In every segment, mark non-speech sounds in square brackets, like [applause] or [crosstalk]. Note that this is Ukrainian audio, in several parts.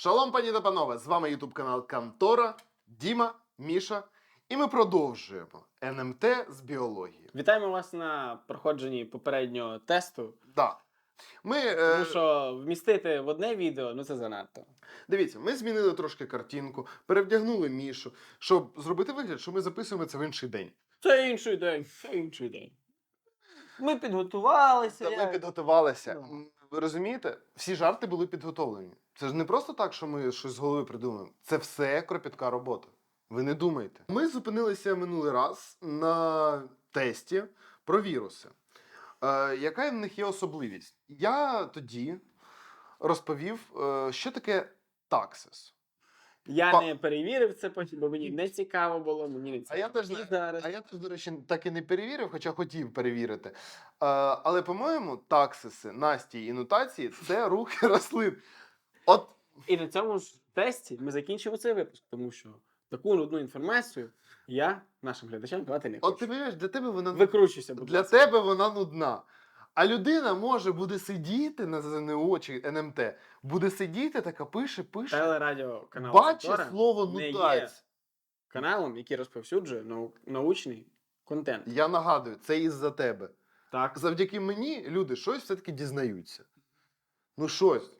Шалом, пані та панове! З вами Ютуб канал Кантора, Діма, Міша. І ми продовжуємо НМТ з біології. Вітаємо вас на проходженні попереднього тесту. Да. Ми, е, Тому що вмістити в одне відео ну це занадто. Дивіться, ми змінили трошки картинку, перевдягнули Мішу, щоб зробити вигляд, що ми записуємо це в інший день. Це інший день, це інший день. Ми підготувалися. Та я- ми підготувалися. Ну. Ви розумієте? Всі жарти були підготовлені. Це ж не просто так, що ми щось з голови придумаємо. Це все кропітка робота. Ви не думайте. Ми зупинилися минулий раз на тесті про віруси. Е, яка в них є особливість? Я тоді розповів, е, що таке таксис. Я Па- не перевірив це потім, бо мені не цікаво було, мені не А цікаво. я теж І не- зараз. А я теж, до речі, так і не перевірив, хоча хотів перевірити. Е, але, по-моєму, таксиси, настії і нутації це [laughs] рухи рослин. От І на цьому ж тесті ми закінчимо цей випуск, тому що таку нудну інформацію я нашим глядачам давати не От ти хочу. розумієш, для тебе вона Викручуйся, будь для ласка. тебе вона нудна. А людина може буде сидіти на ЗНО чи НМТ, буде сидіти така пише, пише, Телерадіоканал бачить Сатора слово не є нутаць. каналом, який розповсюджує нау- научний контент. Я нагадую, це із-за тебе. Так. Завдяки мені люди щось все-таки дізнаються. Ну, щось.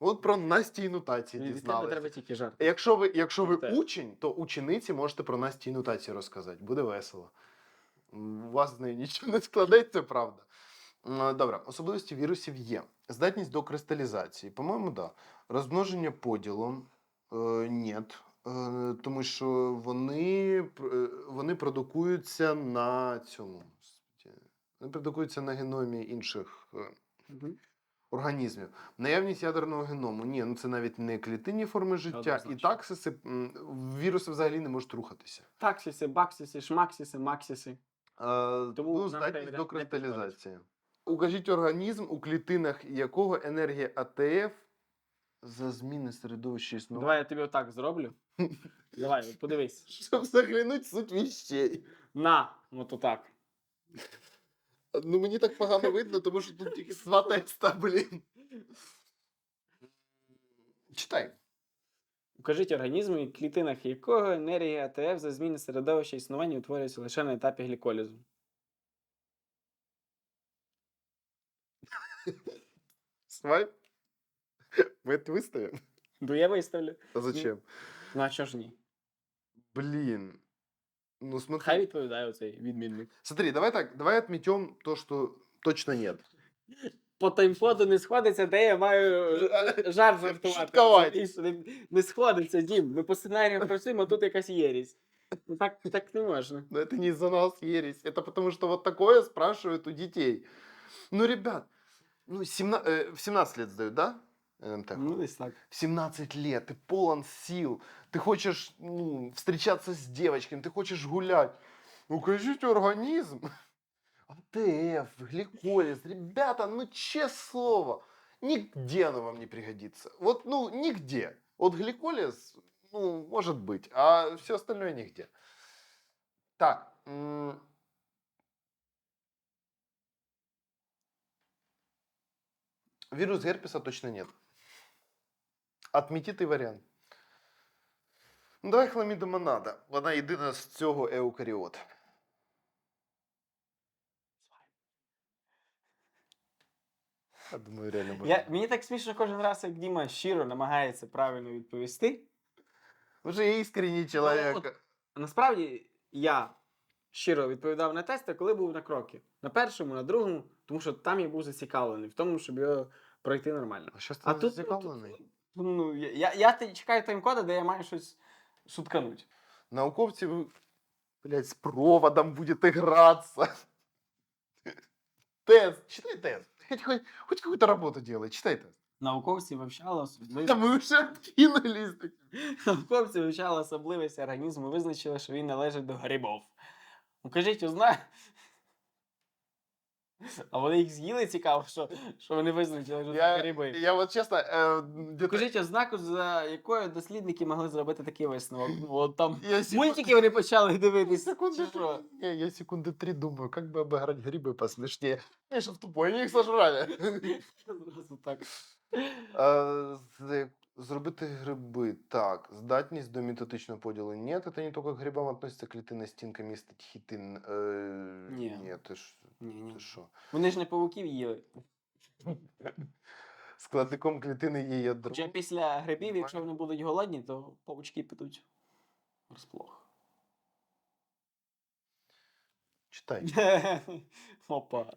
От про Насті і нутації Від тебе дізналися. треба тільки жарт. Якщо ви, якщо ви учень, то учениці можете про Насті і нутації розказати. Буде весело. М, У вас з нею нічого не складеться, правда. М, Добре, особливості вірусів є. Здатність до кристалізації. По-моєму, да. Розмноження поділом е, ні. Е, тому що вони, пр- е, вони продукуються на цьому. господи, Вони продукуються на геномі інших е, Мгм. Організмів. Наявність ядерного геному. Ні, ну це навіть не клітинні форми життя. І таксиси, віруси взагалі не можуть рухатися. Таксіси, баксіси, шмаксіси, максіси. Е, Тому ну, здатність до кристалізації. Укажіть організм, у клітинах якого енергія АТФ за зміни середовища існування. Давай я тобі отак зроблю. [laughs] Давай, подивись. Щоб заглянуть суть віщей. На, от отак. Ну мені так погано видно, тому що тут тільки два текста, блін. Читай. Укажіть організму, в клітинах якого енергія АТФ за зміни середовища існування утворюється лише на етапі гліколізу. Свайп. Ми виставимо? Ду я виставлю. А зачем? Ну а чого ж ні? Блин. Ну смотри. Хай відповідає оцей відмінник. Смотри, давай так, давай отметем то, что точно нет. По таймфоду не сходиться, де я маю е, [laughs] жарт жартувати. Шуткувати. Розумієш? Не, не сходиться, Дім. Ми по сценарію працюємо, а тут якась єрість. Ну так, так не можна. Но это не из-за нас ересь. Это потому что вот такое спрашивают у детей. Ну, ребят, ну, 17, э, в 17 лет сдают, да? НМТ? Ну, десь так. В 17 лет ты полон сил, ты хочешь ну, встречаться с девочками, ты хочешь гулять. Укажите организм. [laughs] АТФ, гликолиз. Ребята, ну честное слово, нигде оно вам не пригодится. Вот, ну, нигде. Вот гликолиз, ну, может быть, а все остальное нигде. Так. Вирус герпеса точно нет. Отметітий варіант. Ну, давай хламіда монада. Вона єдина з цього еукаріот. Я думаю, реально може. Я, мені так смішно кожен раз, як Діма щиро намагається правильно відповісти. Вже є іскренній чоловік. от- Насправді я щиро відповідав на тести, коли був на крокі. На першому, на другому, тому що там я був зацікавлений в тому, щоб його пройти нормально. А що ти А тут, зацікавлений? Ну, я, я, я те- чекаю тайм-кода, де я маю щось шуткануть. Науковці, блядь, з проводом будете гратися. Тест, читай тест. Хоть, хоть, хоть какую-то работу делай, читай тест. Науковці вивчали особливості. Та ми вже кинулись. Науковці вивчали особливості організму визначили, що він належить до грибов. Укажіть узна. А вони їх з'їли цікаво, що, що вони визначили, що це Я, гриби. я вот честно, э, где-то... Укажіть ознаку, за якою дослідники могли зробити такий висновок. Ну, [laughs] От там Я секунд- мультики вони почали дивитися. секунды, чи що? три, не, я секунды три думаю, как бы обыграть грибы посмешнее. Конечно, в тупой, они их сожрали. [laughs] Зразу так. А, з- Зробити гриби. Так. Здатність до методичного поділу. Нет, это не только к грибам относится клітина стінка містить хітин. Е, Ні. Ні, ти ж Ні, ні. ти що? Вони ж не павуків їли. Складником клітини є ядро. Хоча після грибів, якщо вони будуть голодні, то павучки підуть розплох. Читай. [laughs] Опа.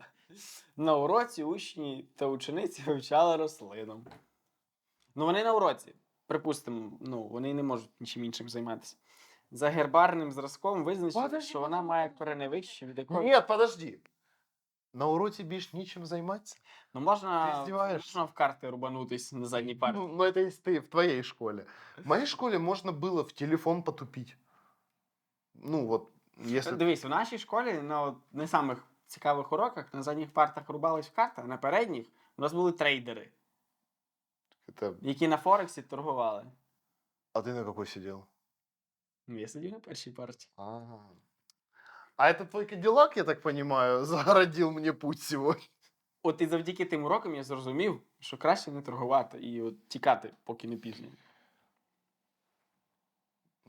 На уроці учні та учениці вивчали рослину. Ну, вони на уроці. Припустимо, ну, вони не можуть нічим іншим займатися. За гербарним зразком визначили, Подожди, що вона має кореневище, від якої Ні, подожди. На уроці більш нічим займатися? ну, можна, Ти здіваєшся? можна в карти рубанутись на задній парті. Ну, ну, это если ты в твоей школе. В моей школе можно было в телефон потупить. Ну, вот, если... Дивись, в нашій школі на от, не самих цікавих уроках на задніх партах рубались в карти, а на передніх у нас були трейдери, Это... які на Форексі торгували. А ты на какой сидел? Ну, Я сидів на першій парті. Ага. А это твой кадиллак, я так понимаю, загородил [laughs] мне путь сегодня? От і завдяки тим урокам я зрозумів, що краще не торгувати і от тікати, поки не пізно.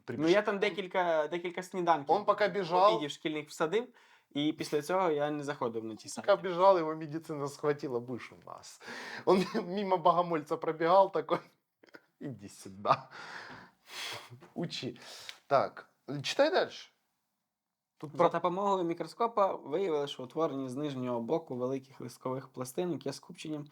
Ну я там декілька, декілька сніданків. Он пока бежал, обідів шкільних всадив, і після цього я не заходив на ті сайти. сайти. бежал, его медицина схватила выше нас. Он [laughs] мимо богомольца пробегал такой, иди [laughs] сюда. [laughs] Учи. Так, читай дальше. Тут За про... допомогою мікроскопа виявили, що утворені з нижнього боку великих листкових пластинок є скупченням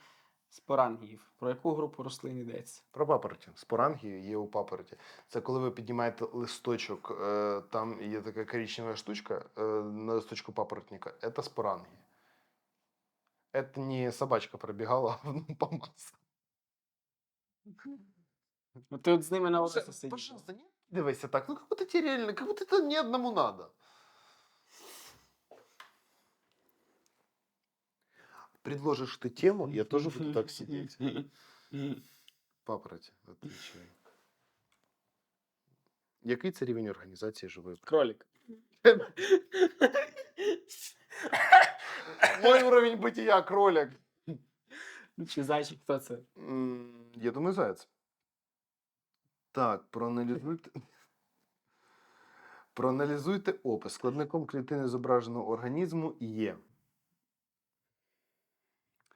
спорангіїв. Про яку групу рослин йдеться? Про папороті. Спорангії є у папороті. Це коли ви піднімаєте листочок, е, там є така коричнева штучка е, на листочку папоротника. Це спорангії. Это не собачка пробегала, а по маслу. Ну ти от з ними на Пожалуйста, не кидайся так. Ну, как будто тебе реально, как будто это не одному надо. Предложишь ты тему, я тоже буду так [laughs] сидеть. [laughs] Папороті, отвечай. Який це рівень організації живої Кролик. [laughs] Мой уровень бытия кролик. Чи зайчик, хто це? М, Я думаю, заяц. Так, проаналізуйте. Проаналізуйте опис. Складником клітини зображеного організму є.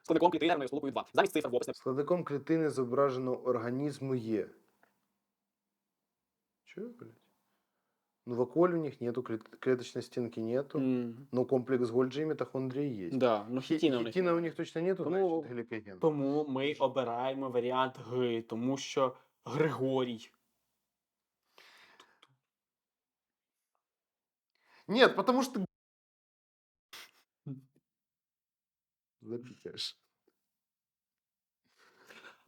Складником клітинарної сполукою 2. Замість цифр в описі Складником клітини зображеного організму є. Чё, блядь? Ну, в околе у них нету, клет- клеточной стенки нету, М, но комплекс Гольджи и митохондрии есть. Да, ну хітіна у них. Хитина у них точно нету, Тому- значит, гликоген. Тому ми обираємо варіант Г, тому що Григорій. Нет, потому что... Запикаешь.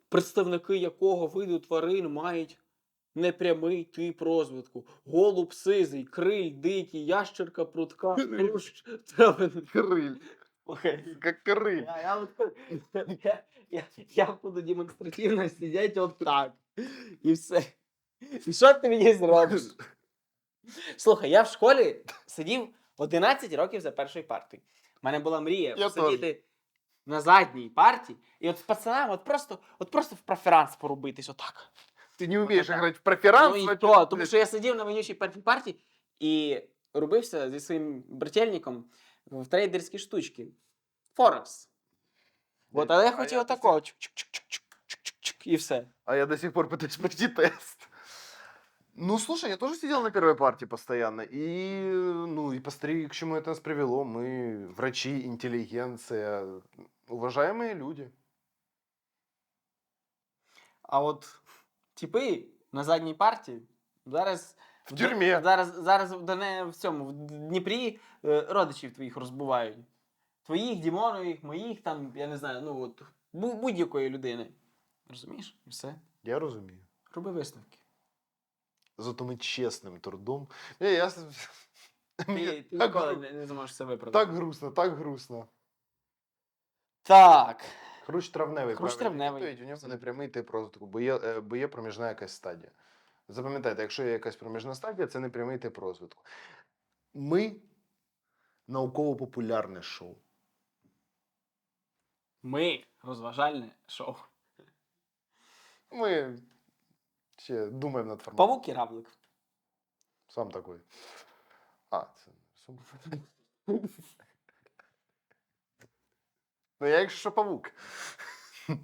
представники якого виду тварин мають непрямий тип розвитку. Голуб сизий, криль, дикий, ящерка, прутка. Крыль. Слухай, Как крыль. Я, я, я, [laughs] я, я буду демонстративно сидіти от так. І все. І що ти мені зробиш? [laughs] Слухай, я в школі сидів 11 років за першою партою. У мене була мрія Я посидіти на задній парті, і от з пацанами от просто, от просто в преферанс порубитись отак. Ты не умеешь играть в преферанс? Ну і значит, то, тому блядь, що я сидів на вонючій першій парті і робився зі своїм брательником в трейдерські штучки. Форекс. От, але я А хотів я отакого. чук-чук-чук-чук-чук-чук, І все. А я до сих пор пытаюсь пройти тест. [laughs] Ну, слушай, я тоже сидел на первой партии постоянно. И, ну, и посмотри, к чему это нас привело. Мы врачи, интеллигенция, уважаемые люди. А от типи на задній парті зараз. В тюрмі. Зараз, зараз в, Доне, в цьому в Дніпрі е, родичів твоїх розбувають. Твоїх, Дімонових, моїх, там, я не знаю, ну от бу- будь-якої людини. Розумієш? І все. Я розумію. Роби висновки. Зато ми чесним трудом. Е, я... Ти, [laughs] ти ніколи не, не зможеш це виправдати. так грустно, так грустно. Так. Хрущ травневий. Хрущ травневий. відповідь, У нього непрямий тип розвитку, бо є, е, бо є проміжна якась стадія. Запам'ятайте, якщо є якась проміжна стадія, це непрямий тип розвитку. Ми науково-популярне шоу. Ми розважальне шоу. Ми Ще думаємо над форматом. Павук і равлик. Сам такой. А, це сумка. [laughs] Ну, я якщо що павук. [laughs]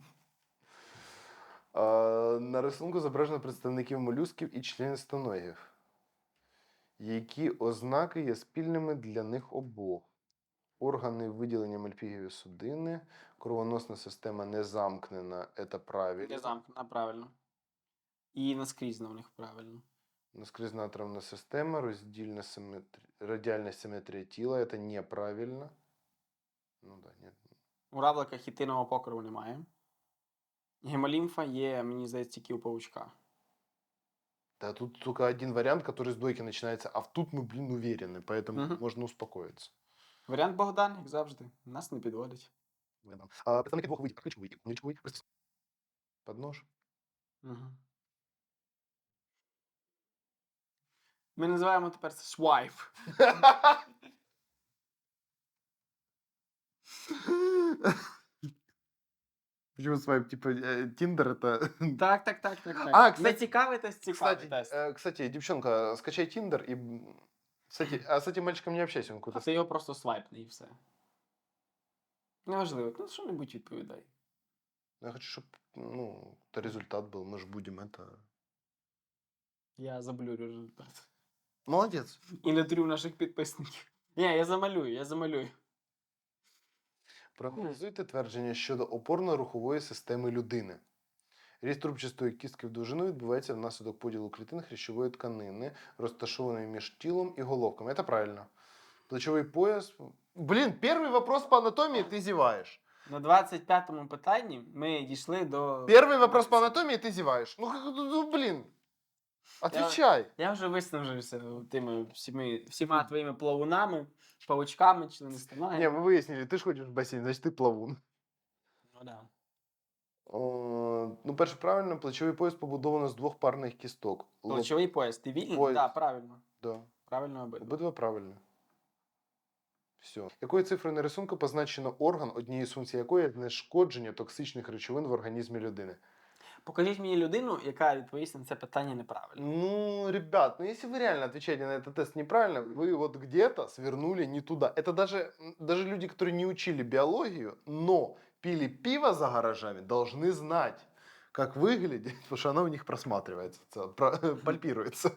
На рисунку зображено представників молюсків і членистоногів. Які ознаки є спільними для них обох? Органи виділення мальпігів судини, кровоносна система не замкнена, це правильно. Не замкнена, правильно. І наскрізно в них правильно. Наскрізна травна система, роздільна симетрія, радіальна симетрія тіла, це неправильно. Ну да, ні. У равлика хітинового покриву немає. Гемолімфа є, мені здається, тільки у павучка. Да, тут только один вариант, который с дойки начинается, а в тут мы, блин, уверены, поэтому Мгм. можно успокоиться. Варіант Богдан, як завжди. Нас не підводить. А, представники двох видів речовий і неречовий пристосунок. Поднож. Угу. Ми називаємо тепер це свайф. [laughs] Почему с вами, типа, э, Тиндер это... [laughs] Так, так, так, так, так. А, Не кстати- цікавий тест, цікавий Кстати, тест. э, кстати, девчонка, скачай Тиндер и... м, Кстати, а с этим мальчиком не общайся, он А какой-то... ти його просто свайпни і все. Неважливо, ну що-небудь відповідай. Я хочу, чтобы, ну, это результат был, мы же будем это... Я заблюрю результат. Молодец. І не трю наших підписників. Ні, я замалюю, я замалюю. Проаналізуйте твердження щодо опорно-рухової системи людини. Ріст трубчастої кістки в довжину відбувається внаслідок поділу клітин хрящової тканини, розташованої між тілом і головками. Це правильно. Плечовий пояс. Блін, перший вопрос по анатомії ти зіваєш. На 25-му питанні ми дійшли до. Перший вопрос по анатомії ти зіваєш. Ну, ну, блін. Отвечай. Я вже виснажився тими всіми, всіма твоїми плавунами, павучками, Не, членистоногами. ми вияснили, ти ж ходиш в басейн, значить ти плавун. Ну, да. О, ну, перше, правильно, плечовий пояс побудовано з двох парних кісток. Лоб- Плечовий пояс. Ти вільний? Так, Пояс. да, правильно. Да. Правильно обидва. Обидва правильно. Все. Якою цифрою на рисунку позначено орган, однією з функцій якої є знешкодження токсичних речовин в організмі людини? Покажіть мені людину, яка відповість на це питання неправильно. Ну, ребят, ну если вы реально отвечаете на этот тест неправильно, вы вот где-то свернули не туда. Это даже, м, даже люди, которые не учили биологию, но пили пиво за гаражами, должны знать, как выглядит, потому что оно у них просматривается, це, про- [laughs] пальпируется.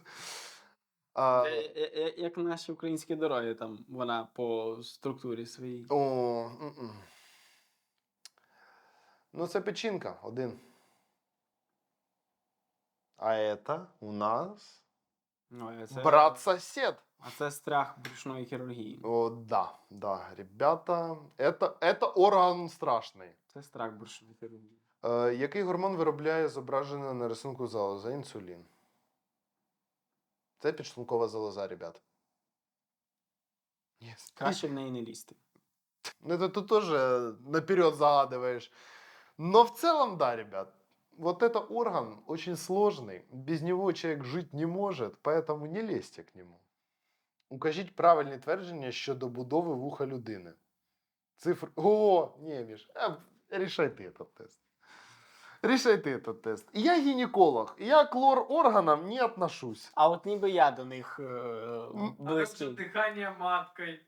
А, Е, е, е, Як наші українські дороги, там вона по структурі своїй. О, м-м. Ну, це печінка, один. А это у нас Ну, е, це- брат-сосед. А це страх брюшної хірургії. О, да, да, ребята, это, это орган страшний. Це страх брюшної хірургії. Е, який гормон виробляє зображене на рисунку залоза? Інсулін. Це підшлункова залоза, ребят. Yes. Краще в неї не лізти. Ну, это ты тоже наперед загадываешь. Но в целом, да, ребят, вот это орган очень сложный. Без него человек жить не может, поэтому не лезьте к нему. Укажіть правильні твердження щодо будови вуха людини. Цифр. О, не, Міш, а, рішай ти этот тест. Рішай ти этот тест. Я гінеколог, я к лор-органам не отношусь. А от ніби я до них е, М, А как же близький. дыхание маткой?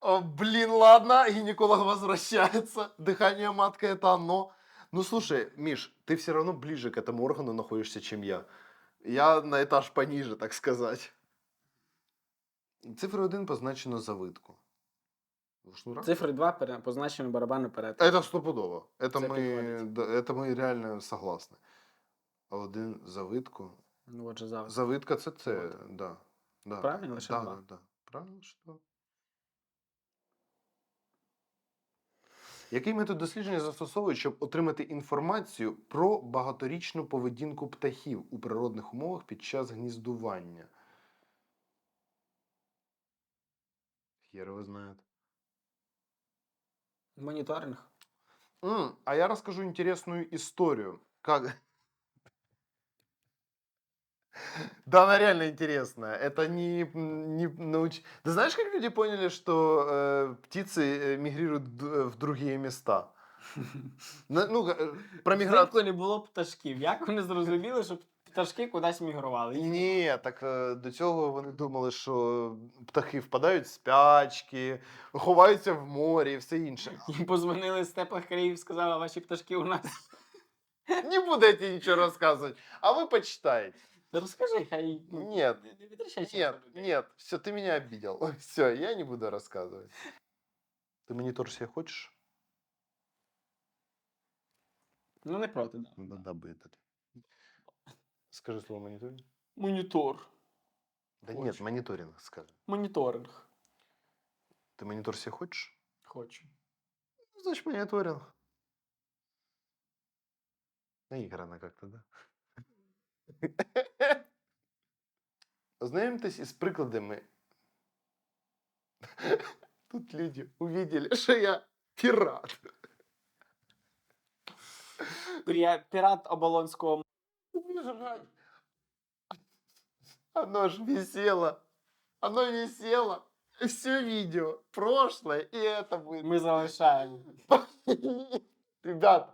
О, блин, ладно, гинеколог возвращается. Дыхание матка это оно. Ну слушай, Миш, ты все равно ближе к этому органу находишься, чем я. Я на этаж пониже, так сказать. Цифра 1 позначено завитку. В шнурах? Цифри 2 пере- позначено барабанну перед. Это стопудово. Это Це мы, підходить. да, это мы реально согласны. А один завитку. Ну, отже, зараз. Завитка це це, Вот. да. да. Правильно, лише да, два. да, да. Правильно, лише два. Який метод дослідження застосовують, щоб отримати інформацію про багаторічну поведінку птахів у природних умовах під час гніздування? Хєро ви знаєте. Моніторинг. Mm, а я расскажу интересную историю. Как... [laughs] Да, она реально интересная. Это не, м, не науч... Ты знаешь, как люди поняли, что э, птицы э, мигрируют д- в другие места? [laughs] На- Ну, е, про міграцію. Взимку не було пташків. Як вони зрозуміли, що пташки кудись мігрували? Ні, так е, до цього вони думали, що птахи впадають в спячки, ховаються в морі і все інше. Їм позвонили з теплих країв, сказали, ваші пташки у нас. [laughs] Не будете нічого розказувати, а ви почитаєте. Та Розкажи, хай ну, Нет, нет, нет, все, ты меня обидел. [laughs] Все, я не буду рассказывать. Ты монитор себе хочешь? Ну не проти, да. Да, да этот. Скажи слово мониторинг. Монітор. Да Хочу. нет, мониторинг скажи. Моніторинг. Ты монитор себе хочешь? Хочу. Ну, Значит, мониторинг. Наиграно как-то, да? Ознайомтесь із прикладами. Тут люди увидели, что я пират. Піря- Пірат Оболонського. Оно ж висело. Оно висело. Все видео. Прошлое и это будет. Ми залишаємо. Ребят,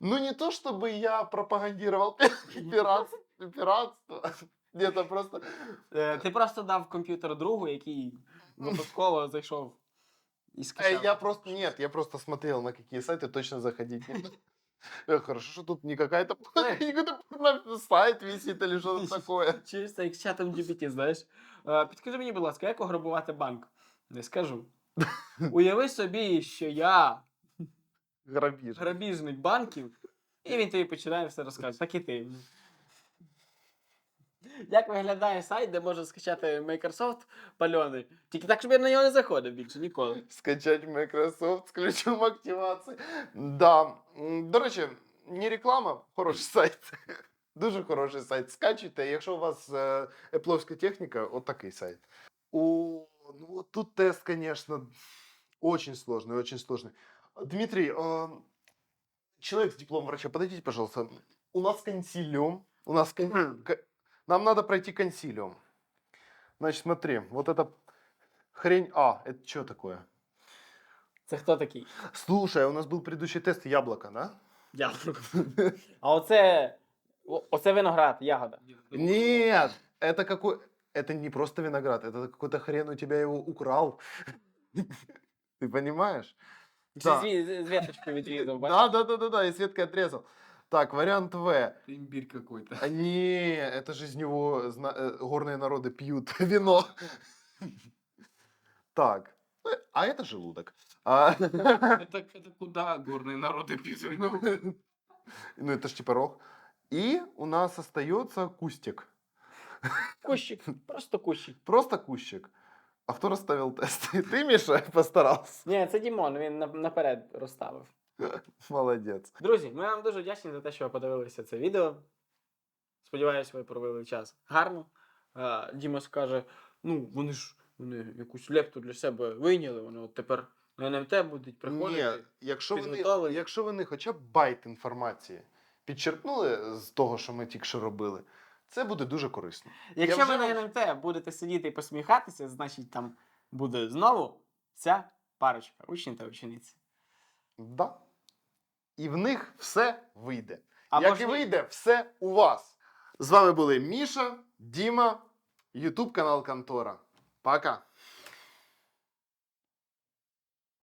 ну не то чтобы я пропагандировал пиратство, пиратство. [laughs] Где-то просто... Е, Ти просто дав комп'ютер другу, який випадково зайшов і Э, скачав. Я просто... Нет, я просто смотрел, на какие сайты точно заходить не надо. Э, Хорошо, что тут не какая-то... [laughs] не какой-то порно- сайт висит или что-то такое. [laughs] Через це як з чатом GPT, знаєш. Е, Підкажи мені, будь ласка, як ограбувати банк? Не скажу. Уяви собі, що я Грабеж. грабіжник банків, і він тобі починає все розказувати. Так і ти. Як виглядає сайт, де можна скачати Microsoft пальоний? Тільки так, щоб я на нього не заходив більше ніколи. Скачать Microsoft з ключом активації. Да. М, До речі, не реклама, хороший сайт. [laughs] Дуже хороший сайт. Скачуйте. Якщо у вас е, епловська техніка, от такий сайт. О, ну вот тут тест, конечно, очень сложный, очень сложный. Дмитрий, э, человек с дипломом врача, подойдите, пожалуйста. У нас консилиум. У нас кон- ко- Нам надо пройти консилиум. Значит, смотри, вот эта хрень... А, это что такое? Це хто такий? Слушай, а у нас был предыдущий тест яблоко, да? Яблуко. А оце. о- Оце виноград, ягода. Нет, это какой... Это не просто виноград, это какой-то хрен у тебя его украл. Ты понимаешь? Чи Да. з, ві- з віточкою відрізав, бачиш? Да, да, да, да, да, и Светкой отрезал. Так, вариант В. Имбирь какой-то. А не, это же из него зна- э, горные народы пьют [laughs] вино. Так, э, а это желудок. А, [laughs] Это, это куда горные народы пишут? Ну, это ж типа рог. И у нас остается кустик. Кущик, просто кущик. Просто кущик. А кто расставил тест? [laughs] Ты, Миша, постарался? Ні, це Дімон, він на- наперед розставив. [laughs] Молодец. Друзі, ми вам дуже вдячні за те, що ви подивилися це відео. Сподіваюсь, ви провели час гарно. А, Діма скаже: ну, вони ж вони якусь лепту для себе вийняли, вони от тепер на НМТ будуть приходити. Ні, якщо вони, підготовлені. якщо вони хоча б байт інформації підчерпнули з того, що ми тільки що робили, це буде дуже корисно. Якщо Я ви вже- на НМТ будете сидіти і посміхатися, значить там буде знову ця парочка, учні та учениці. Да. І в них все вийде. А Як і вийде, все у вас. З вами були Міша, Діма, Ютуб канал Контора. Пока.